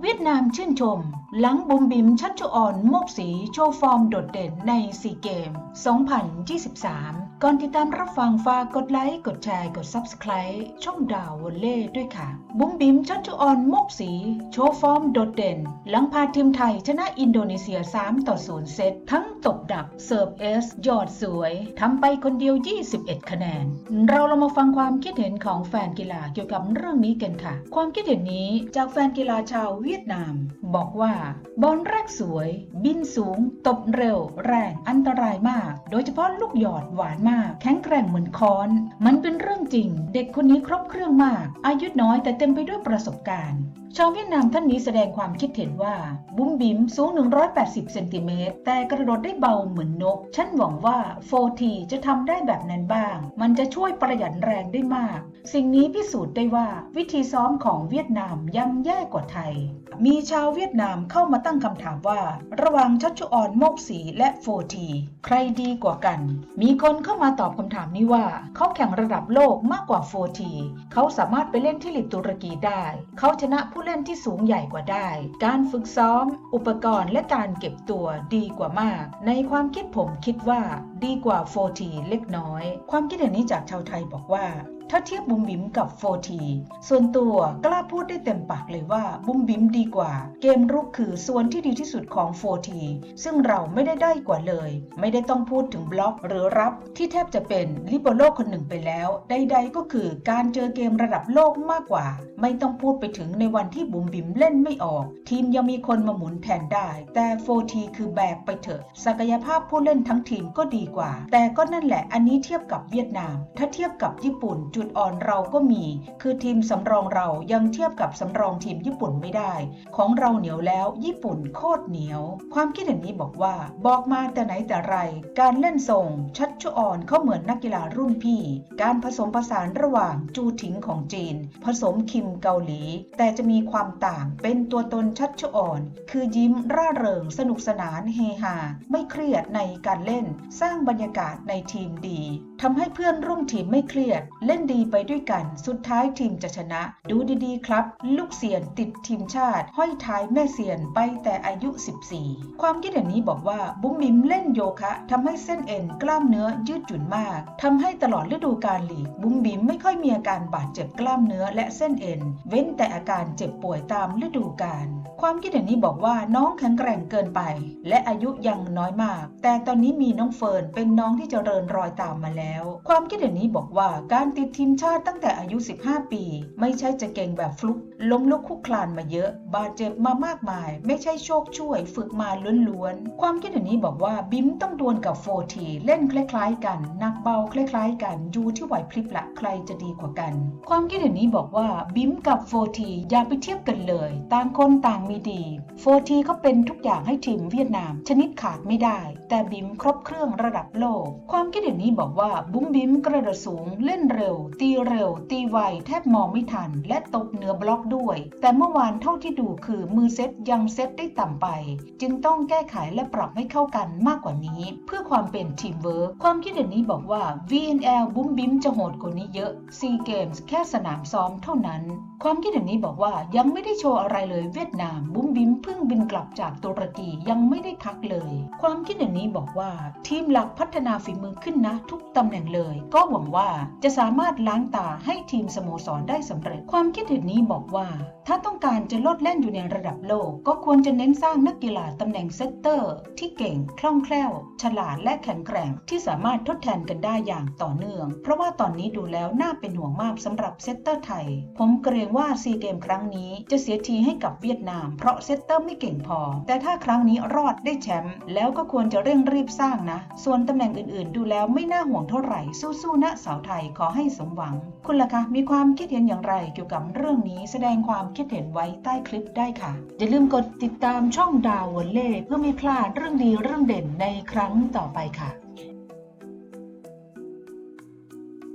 เวียดนามชื่นชม หลังบุมบิมชัชชุออนโมกสีโชว์ฟอร์มโดดเด่นในซีเกม 2023 ก่อนติดตามรับฟังฝากกดไลค์ กดแชร์ กด Subscribe ช่องดาววอลเล่ด้วยค่ะ บุมบิมชัชุออนโมกสี โชว์ฟอร์มโดดเด่น หลังพาทีมไทยชนะอินโดนีเซีย 3 ต่อ 0 เซต ทั้งตบดัก เสิร์ฟเอส ยอดสวย ทำไปคนเดียว 21 คะแนน เราลองมาฟังความคิดเห็นของแฟนกีฬาเกี่ยวกับเรื่องนี้กันค่ะ ความคิดเห็นนี้จากแฟนกีฬาชาวเวียดนาม บอกว่า บอลแรกสวย บินสูง ตบเร็ว แรงอันตรายมาก โดยเฉพาะลูกหยอดหวานมาก แข็งแกร่งเหมือนค้อน มันเป็นเรื่องจริง เด็กคนนี้ครบเครื่องมาก อายุน้อยแต่เต็มไปด้วยประสบการณ์ ชาวเวียดนามท่านนี้แสดงความคิดเห็นว่า บุ้มบิมสูง 180 เซนติเมตรแต่กระโดดได้เบาเหมือนนก ฉันหวังว่าโฟทีจะทำได้แบบนั้นบ้าง มันจะช่วยประหยัดแรงได้มาก สิ่งนี้พิสูจน์ได้ว่าวิธีซ้อมของเวียดนามยังแย่กว่าไทย มีชาวเวียดนามเข้ามาตั้งคำถามว่า ระหว่างชัชชุออนโมกสีและโฟทีใครดีกว่ากัน มีคนเข้ามาตอบคำถามนี้ว่า เขาแข่งระดับโลกมากกว่าโฟทีเขาสามารถไปเล่นที่ลีกตุรกีได้ เขาชนะผู้เล่นที่สูงใหญ่กว่าได้ การฝึกซ้อม อุปกรณ์และการเก็บตัวดีกว่ามาก ในความคิดผมคิดว่าดีกว่าโฟทีเล็กน้อย ความคิดเห็นนี้จากชาวไทยบอกว่า ถ้าเทียบบุมบิมกับโฟทีส่วนตัวกล้าพูดได้เต็มปากเลยว่าบุมบิมดีกว่า เกมรุกคือส่วนที่ดีที่สุดของโฟทีซึ่งเราไม่ได้ได้กว่าเลย ไม่ได้ต้องพูดถึงบล็อกหรือรับ ที่แทบจะเป็นลิเบโรคนหนึ่งไปแล้ว ใดๆก็คือการเจอเกมระดับโลกมากกว่า ไม่ต้องพูดไปถึงในวันที่บุมบิมเล่นไม่ออก ทีมยังมีคนมาหมุนแทนได้ แต่โฟทีคือแบกไปเถอะ ศักยภาพผู้เล่นทั้งทีมก็ดีกว่า แต่ก็นั่นแหละอันนี้เทียบกับเวียดนาม ถ้าเทียบกับญี่ปุ่นจุดอ่อนเราก็มี คือทีมสำรองเรายังเทียบกับสำรองทีมญี่ปุ่นไม่ได้ ของเราเหนียวแล้วญี่ปุ่นโคตรเหนียว ความคิดเห็นนี้บอกว่า บอกมาแต่ไหนแต่ไร การเล่นทรงชัดชุออนเขาเหมือนนักกีฬารุ่นพี่ การผสมผสานระหว่างจูถิงของจีน ผสมคิมเกาหลี แต่จะมีความต่างเป็นตัวตนชัดชุอ่อน คือยิ้มร่าเริงสนุกสนานเฮฮาไม่เครียดในการเล่น สร้างบรรยากาศในทีมดีทำให้เพื่อนร่วมทีมไม่เครียด เล่นดีไปด้วยกัน สุดท้ายทีมจะชนะ ดูดีๆ ครับ ลูกเสียนติดทีมชาติ ห้อยท้ายแม่เสียนไปแต่อายุ 14 ความคิดเห็นนี้บอกว่าบุ้มบิมเล่นโยคะทำให้เส้นเอ็นกล้ามเนื้อยืดหยุ่นมากทำให้ตลอดฤดูกาลลีก บุ้มบิมไม่ค่อยมีอาการบาดเจ็บกล้ามเนื้อและเส้นเอ็น เว้นแต่อาการเจ็บป่วยตามฤดูกาลความคิดเห็นนี้บอกว่าน้องแข็งแกร่งเกินไป และอายุยังน้อยมาก แต่ตอนนี้มีน้องเฟิร์นเป็นน้องที่เจริญรอยตามมาแล้ว ความคิดเห็นนี้บอกว่าการติดทีมชาติตั้งแต่อายุ 15 ปี ไม่ใช่จะเก่งแบบฟลุก ล้มลุกคุกคลานมาเยอะ บาดเจ็บมามากมาย ไม่ใช่โชคช่วย ฝึกมาล้วนๆ ความคิดเห็นนี้บอกว่าบิมต้องดวลกับโฟทีเล่นคล้ายๆ กันหนักเบาคล้ายๆ กันอยู่ที่ไหวพริบละใครจะดีกว่ากัน ความคิดเห็นนี้บอกว่าบิมกับโฟทีอย่าไปเทียบกันเลย ต่างคนต่างมีดีโฟทีเขาเป็นทุกอย่างให้ทีมเวียดนาม ชนิดขาดไม่ได้ แต่บิมครบเครื่องระดับโลก ความคิดเห็นนี้บอกว่าบุ้มบิมกระโดดสูงเล่นเร็วตีเร็ว ตีไว แทบมองไม่ทัน และตบเหนือบล็อกด้วย แต่เมื่อวานเท่าที่ดูคือมือเซตยังเซตได้ต่ำไป จึงต้องแก้ไขและปรับให้เข้ากันมากกว่านี้ เพื่อความเป็นทีมเวิร์คความคิดเห็นนี้บอกว่า VNL บุ้มบิมจะโหดกว่านี้เยอะ SEA Games แค่สนามซ้อมเท่านั้น ความคิดเห็นนี้บอกว่ายังไม่ได้โชว์อะไรเลยเวียดนามบุ้มบิมเพิ่งบินกลับจากตุรกียังไม่ได้พักเลย ความคิดเห็นนี้บอกว่า ทีมหลักพัฒนาฝีมือขึ้นนะ ทุกตำแหน่งเลย ก็หวังว่าจะสามารถล้างตาให้ทีมสโมสรได้สำเร็จ ความคิดเห็นนี้บอกว่า ถ้าต้องการจะลดเล่นอยู่ในระดับโลก ก็ควรจะเน้นสร้างนักกีฬาตำแหน่งเซตเตอร์ ที่เก่งคล่องแคล่ว ฉลาดและแข็งแกร่งที่สามารถทดแทนกันได้อย่างต่อเนื่อง เพราะว่าตอนนี้ดูแล้วน่าเป็นห่วงมากสำหรับเซตเตอร์ไทย ผมเกรงว่าซีเกมครั้งนี้จะเสียทีให้กับเวียดนาม เพราะเซตเตอร์ไม่เก่งพอ แต่ถ้าครั้งนี้รอดได้แชมป์แล้วก็ควรจะเร่งรีบสร้างนะ ส่วนตำแหน่งอื่นๆ ดูแล้วไม่น่าห่วงเท่าไหร่สู้ๆนะสาวไทยขอให้สมหวัง คุณล่ะคะ มีความคิดเห็นอย่างไรเกี่ยวกับเรื่องนี้แสดงความคิดเห็นไว้ใต้คลิปได้ค่ะ อย่าลืมกดติดตามช่องดาววอลเล่เพื่อไม่พลาดเรื่องดีเรื่องเด่นในครั้งต่อไปค่ะ